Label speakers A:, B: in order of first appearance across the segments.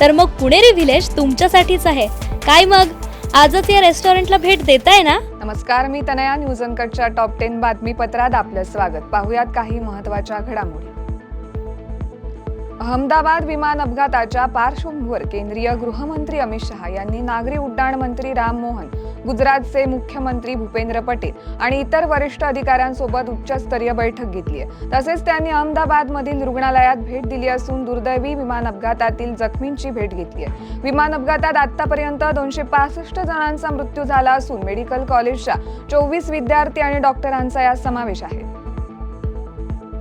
A: तर मग पुणेरी व्हिलेज तुमच्यासाठीच आहे. काय मग? आजच या रेस्टॉरंटला भेट देताय ना?
B: नमस्कार मी तनया न्यूज अंकटच्या टॉप टेन बातमीपत्रात आपलं स्वागत. पाहुयात काही महत्त्वाच्या घडामोडी. अहमदाबाद विमान अपघाताच्या पार्श्वभूमीवर केंद्रीय गृहमंत्री अमित शहा यांनी नागरी उड्डाण मंत्री राम मोहन गुजरातचे मुख्यमंत्री भूपेंद्र पटेल आणि इतर वरिष्ठ अधिकाऱ्यांसोबत उच्चस्तरीय बैठक घेतली आहे. तसेच त्यांनी अहमदाबादमधील रुग्णालयात भेट दिली असून दुर्दैवी विमान अपघातातील जखमींची भेट घेतली आहे. विमान अपघातात आतापर्यंत दोनशे पासष्ट जणांचा मृत्यू झाला असून मेडिकल कॉलेजच्या चोवीस विद्यार्थी आणि डॉक्टरांचा यात समावेश आहे.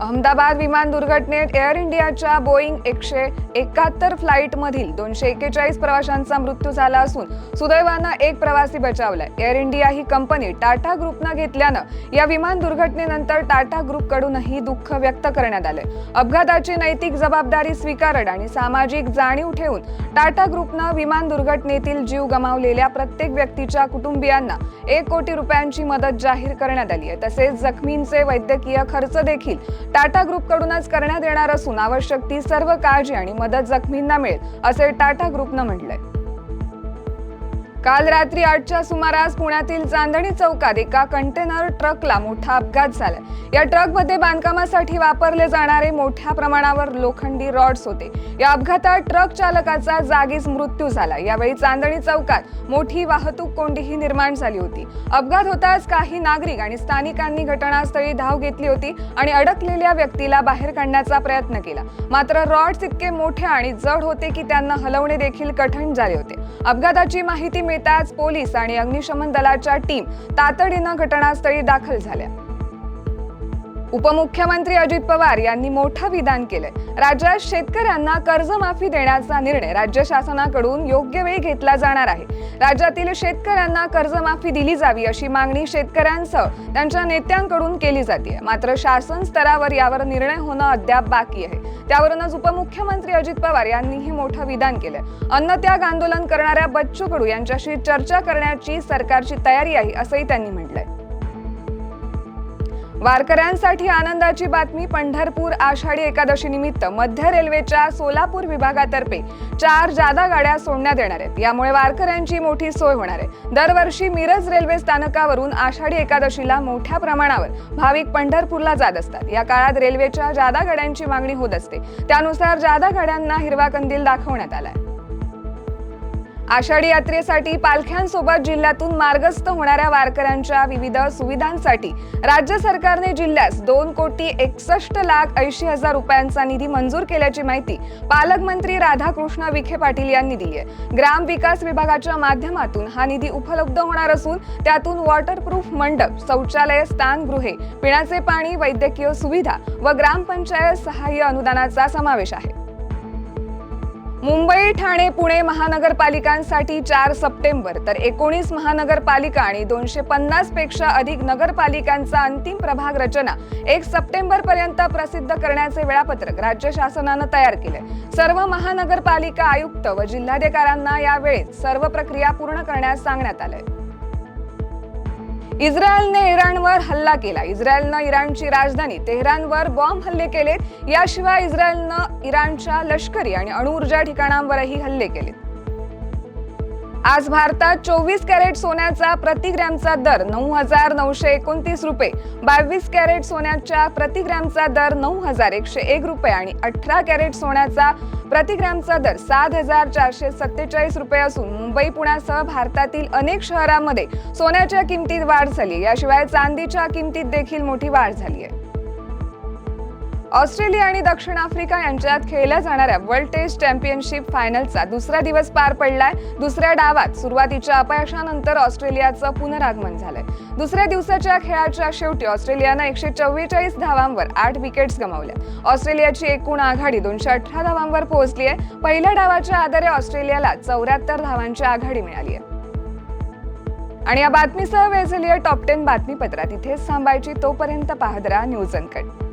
B: अहमदाबाद विमान दुर्घटनेत एअर इंडियाच्या बोईंग एकशे एकाहत्तर फ्लाईटमधील दोनशे एक्केचाळीस प्रवाशांचा मृत्यू झाला असून सुदैवानं एक प्रवासी बचावलाय. एअर इंडिया ही कंपनी टाटा ग्रुपनं घेतल्यानं या विमान दुर्घटनेनंतर टाटा ग्रुपकडूनही दुःख व्यक्त करण्यात आलंय. अपघाताची नैतिक जबाबदारी स्वीकारत आणि सामाजिक जाणीव ठेवून टाटा ग्रुपनं विमान दुर्घटनेतील जीव गमावलेल्या प्रत्येक व्यक्तीच्या कुटुंबियांना एक कोटी रुपयांची मदत जाहीर करण्यात आली आहे. तसेच जखमींचे वैद्यकीय खर्च देखील टाटा ग्रुपकडूनच करण्यात येणार असून आवश्यक ती सर्व काळजी आणि मदत जखमींना मिळेल असे टाटा ग्रुपनं म्हटलंय. काल रात्री आठच्या सुमारास पुण्यातील चांदणी चौकात एका कंटेनर ट्रकला मोठा अपघात झाला. या ट्रकमध्ये बांधकामासाठी वापरले जाणारे मोठ्या प्रमाणावर लोखंडी रॉड्स होते. या अपघातात ट्रक चालकाचा जागीच मृत्यू झाला. यावेळी चांदणी चौकात मोठी वाहतूक कोंडीही निर्माण झाली होती. अपघात होताच काही नागरिक आणि स्थानिकांनी घटनास्थळी धाव घेतली होती आणि अडकलेल्या व्यक्तीला बाहेर काढण्याचा प्रयत्न केला. मात्र रॉड्स इतके मोठे आणि जड होते की त्यांना हलवणे देखील कठीण झाले होते. अपघाताची माहिती येताच पोलीस आणि अग्निशमन दलाच्या टीम तातडीनं घटनास्थळी दाखल झाल्या. उपमुख्यमंत्री अजित पवार यांनी मोठं विधान केलंय. राज्यात शेतकऱ्यांना कर्जमाफी देण्याचा निर्णय राज्य शासनाकडून योग्य वेळी घेतला जाणार आहे. राज्यातील शेतकऱ्यांना कर्जमाफी दिली जावी अशी मागणी शेतकऱ्यांसह त्यांच्या नेत्यांकडून केली जाते. मात्र शासन स्तरावर यावर निर्णय होणं अद्याप बाकी आहे. त्यावरूनच उपमुख्यमंत्री अजित पवार यांनी हे मोठं विधान केलंय. अन्नत्याग आंदोलन करणाऱ्या बच्चू कडू यांच्याशी चर्चा करण्याची सरकारची तयारी आहे असंही त्यांनी म्हटलंय. वारकऱ्यांसाठी आनंदाची बातमी पंढरपूर आषाढी एकादशी निमित्त मध्य रेल्वेच्या सोलापूर विभागातर्फे चार जादा गाड्या सोडण्यात येणार आहेत. यामुळे वारकऱ्यांची मोठी सोय होणार आहे. दरवर्षी मिरज रेल्वे स्थानकावरून आषाढी एकादशीला मोठ्या प्रमाणावर भाविक पंढरपूरला जात असतात. या काळात रेल्वेच्या जादा गाड्यांची मागणी होत असते. त्यानुसार जादा गाड्यांना हिरवा कंदील दाखवण्यात आलाय. आषाढी यात्रेसाठी पालख्यांसोबत जिल्ह्यातून मार्गस्थ होणाऱ्या वारकऱ्यांच्या विविध सुविधांसाठी राज्य सरकारने जिल्ह्यास दोन कोटी एकसष्ट लाख ऐंशी हजार रुपयांचा निधी मंजूर केल्याची माहिती पालकमंत्री राधाकृष्ण विखे पाटील यांनी दिली आहे. ग्राम विकास विभागाच्या माध्यमातून हा निधी उपलब्ध होणार असून त्यातून वॉटरप्रूफ मंडप शौचालय स्थानगृहे पिण्याचे पाणी वैद्यकीय सुविधा व ग्रामपंचायत सहाय्य अनुदानाचा समावेश आहे. मुंबई ठाणे पुणे महानगरपालिकांसाठी चार सप्टेंबर तर एकोणीस महानगरपालिका आणि दोनशे पन्नासपेक्षा अधिक नगरपालिकांचा अंतिम प्रभाग रचना एक सप्टेंबर पर्यंत प्रसिद्ध करण्याचे वेळापत्रक राज्य शासनानं तयार केले सर्व महानगरपालिका आयुक्त व जिल्हाधिकाऱ्यांना या वेळेत सर्व प्रक्रिया पूर्ण करण्यास सांगण्यात आलंय. इस्रायलने इराणवर हल्ला केला. इस्रायलनं इराणची राजधानी तेहरानवर बॉम्ब हल्ले केलेत. याशिवाय इस्रायलनं इराणच्या लष्करी आणि अणुऊर्जा ठिकाणांवरही हल्ले केलेत. आज भारतात चोवीस कॅरेट सोन्याचा प्रति ग्रॅमचा दर नऊ हजार नऊशे एकोणतीस रुपये. बावीस कॅरेट सोन्याच्या प्रति ग्रॅमचा दर नऊ हजार एकशे एक रुपये आणि अठरा कॅरेट सोन्याचा प्रति ग्रॅमचा दर सात हजार चारशे सत्तेचाळीस रुपये असून मुंबई पुण्यासह भारतातील अनेक शहरांमध्ये सोन्याच्या किमतीत वाढ झाली याशिवाय चांदीच्या किमतीत देखील मोठी वाढ झाली आहे. ऑस्ट्रेलिया आणि दक्षिण आफ्रिका यांच्यात खेळल्या जाणाऱ्या वर्ल्ड टेस्ट चॅम्पियनशिप फायनलचा दुसरा दिवस पार पडलाय. दुसऱ्या डावात सुरुवातीच्या अपयशानंतर ऑस्ट्रेलियाचं पुनरागमन झालंय. दुसऱ्या दिवसाच्या खेळाच्या शेवटी ऑस्ट्रेलियानं एकशे चव्वेचाळीस धावांवर आठ विकेट्स गमावल्या. ऑस्ट्रेलियाची एकूण आघाडी दोनशे अठरा धावांवर पोहोचली आहे पहिल्या डावाच्या आधारे ऑस्ट्रेलियाला चौऱ्याहत्तर धावांची आघाडी मिळाली आहे. आणि या बातमीसह वेळ झाली आहे टॉप टेन बातमीपत्रात इथेच थांबायची तोपर्यंत पाहत राहा न्यूज अनकट.